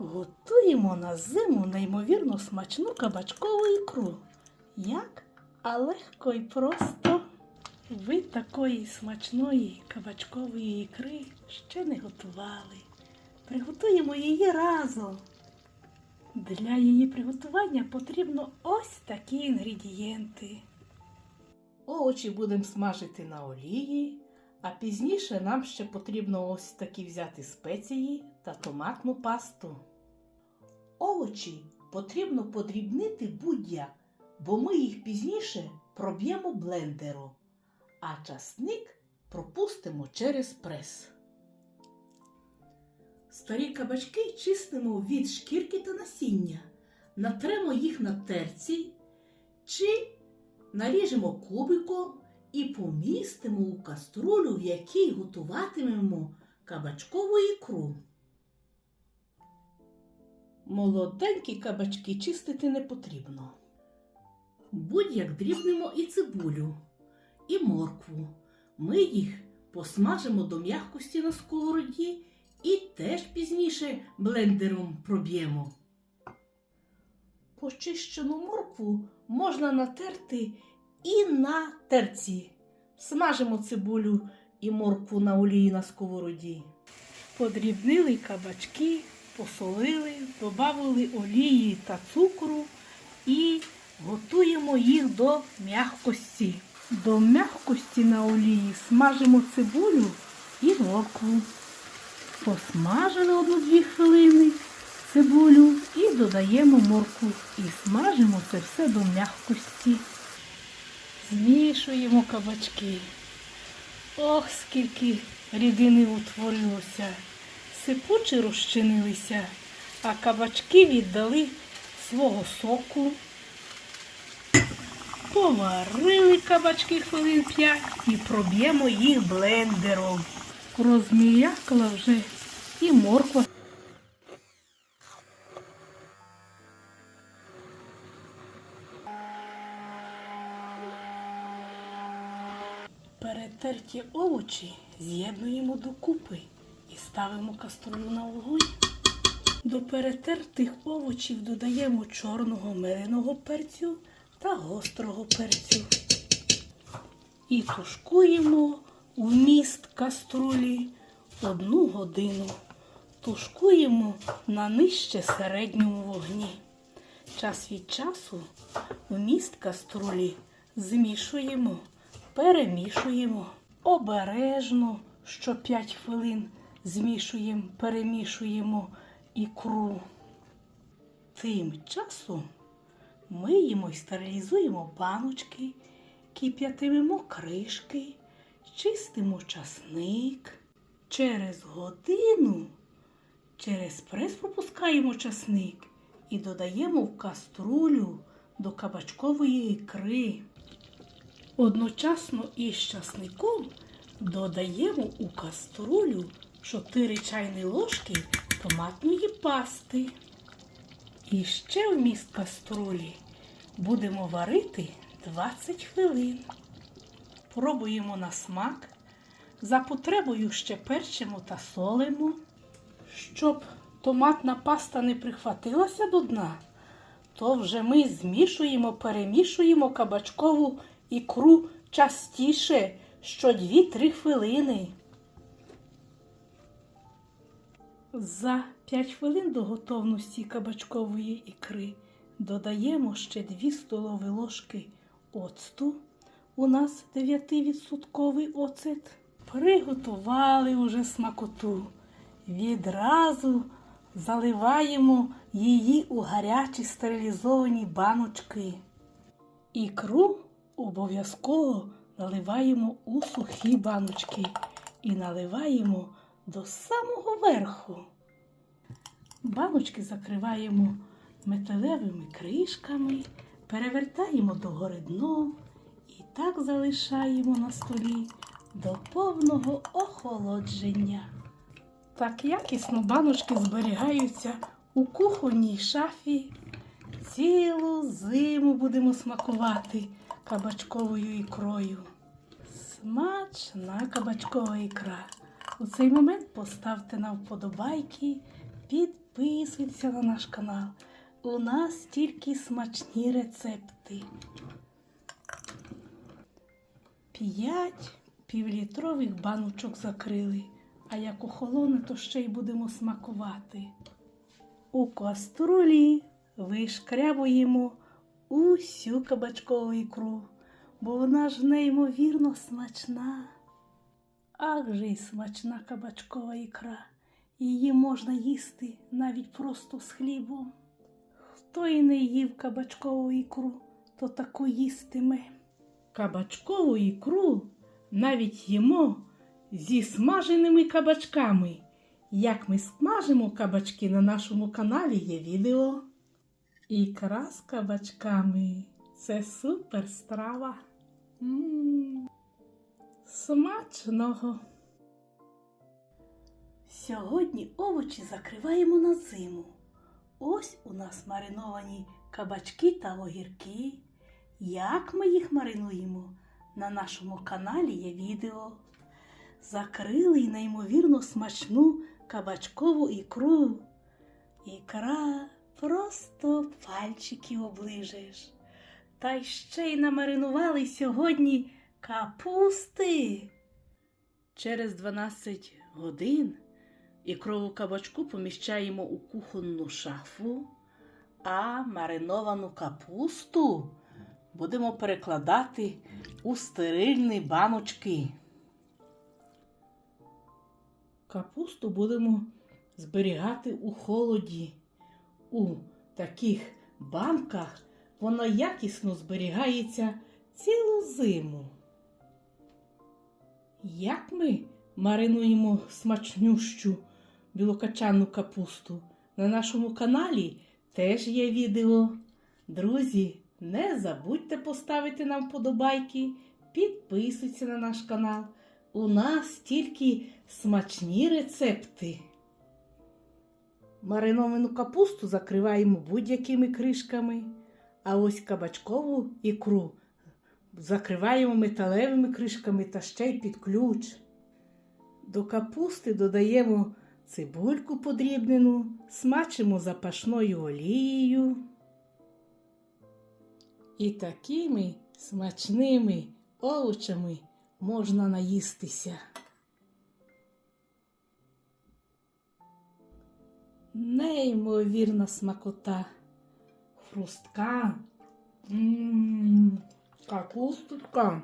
Готуємо на зиму неймовірно смачну кабачкову ікру. Як? А легко і просто. Ви такої смачної кабачкової ікри ще не готували. Приготуємо її разом. Для її приготування потрібно ось такі інгредієнти. Овочі будемо смажити на олії, а пізніше нам ще потрібно ось такі взяти спеції та томатну пасту. Овочі потрібно подрібнити будь-як, бо ми їх пізніше проб'ємо блендером, а часник пропустимо через прес. Старі кабачки чистимо від шкірки та насіння, натремо їх на терці чи наріжемо кубиком і помістимо у каструлю, в якій готуватимемо кабачкову ікру. Молоденькі кабачки чистити не потрібно. Будь-як дрібнемо і цибулю, і моркву. Ми їх посмажимо до м'якості на сковороді і теж пізніше блендером проб'ємо. Почищену моркву можна натерти і на терці. Смажимо цибулю і моркву на олії на сковороді. Подрібнили кабачки, посолили, додали олії та цукру і готуємо їх до м'якості. До м'якості на олії смажимо цибулю і моркву. Посмажили одну-дві хвилини цибулю і додаємо моркву. І смажимо це все до м'якості. Змішуємо кабачки. Ох, скільки рідини утворилося. Сипучі розчинилися, а кабачки віддали свого соку. Поварили кабачки хвилин 5 і проб'ємо їх блендером. Розміякла вже і морква. Перетерті овочі з'єднуємо докупи і ставимо каструлю на вогонь. До перетертих овочів додаємо чорного меленого перцю та гострого перцю. І тушкуємо вміст каструлі одну годину. Тушкуємо на нижче середньому вогні. Час від часу вміст каструлі змішуємо, перемішуємо обережно, що 5 хвилин змішуємо, перемішуємо ікру. Тим часом миємо і стерилізуємо баночки, кип'ятимемо кришки, чистимо часник. Через годину через прес пропускаємо часник і додаємо в каструлю до кабачкової ікри. Одночасно із часником додаємо у каструлю 4 чайні ложки томатної пасти. І ще вміст каструлі будемо варити 20 хвилин. Пробуємо на смак. За потребою ще перчимо та солимо. Щоб томатна паста не прихватилася до дна, то вже ми змішуємо, перемішуємо кабачкову ікру частіше, що 2-3 хвилини. За 5 хвилин до готовності кабачкової ікри додаємо ще 2 столові ложки оцту. У нас 9% оцет. Приготували уже смакоту. Відразу заливаємо її у гарячі стерилізовані баночки. Ікру обов'язково наливаємо у сухі баночки і наливаємо до самого верху. Баночки закриваємо металевими кришками, перевертаємо догори дном і так залишаємо на столі до повного охолодження. Так якісно баночки зберігаються у кухонній шафі. Цілу зиму будемо смакувати кабачковою ікрою. Смачна кабачкова ікра. У цей момент поставте нам вподобайки, підписуйтеся на наш канал. У нас тільки смачні рецепти. П'ять півлітрових баночок закрили, а як охолоне, то ще й будемо смакувати. У каструлі вишкрябуємо усю кабачкову ікру, бо вона ж неймовірно смачна. Ах же й смачна кабачкова ікра. Її можна їсти навіть просто з хлібом. Хто і не їв кабачкову ікру, то таку їстиме. Кабачкову ікру навіть їмо зі смаженими кабачками. Як ми смажимо кабачки на нашому каналі є відео. Ікра з кабачками це супер страва. М, Смачного. Сьогодні овочі закриваємо на зиму. Ось у нас мариновані кабачки та огірки. Як ми їх маринуємо? На нашому каналі є відео. Закрили й неймовірно смачну кабачкову ікру. Ікра просто пальчики оближеш. Та й ще й намаринували сьогодні капусти. Через 12 годин ікрову кабачку поміщаємо у кухонну шафу, а мариновану капусту будемо перекладати у стерильні баночки. Капусту будемо зберігати у холоді. У таких банках вона якісно зберігається цілу зиму. Як ми маринуємо смачнющу білокачану капусту? На нашому каналі теж є відео. Друзі, не забудьте поставити нам вподобайки, підписуйтесь на наш канал. У нас тільки смачні рецепти. Мариновану капусту закриваємо будь-якими кришками, а ось кабачкову ікру закриваємо металевими кришками та ще й під ключ. До капусти додаємо цибульку подрібнену, смачимо запашною олією. І такими смачними овочами можна наїстися. Неймовірна смакота, хрустка, м капусточка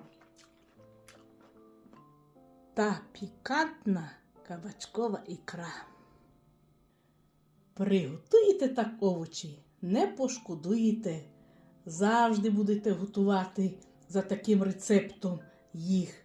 та пікантна кабачкова ікра. Приготуйте так овочі, не пошкодуєте. Завжди будете готувати за таким рецептом їх.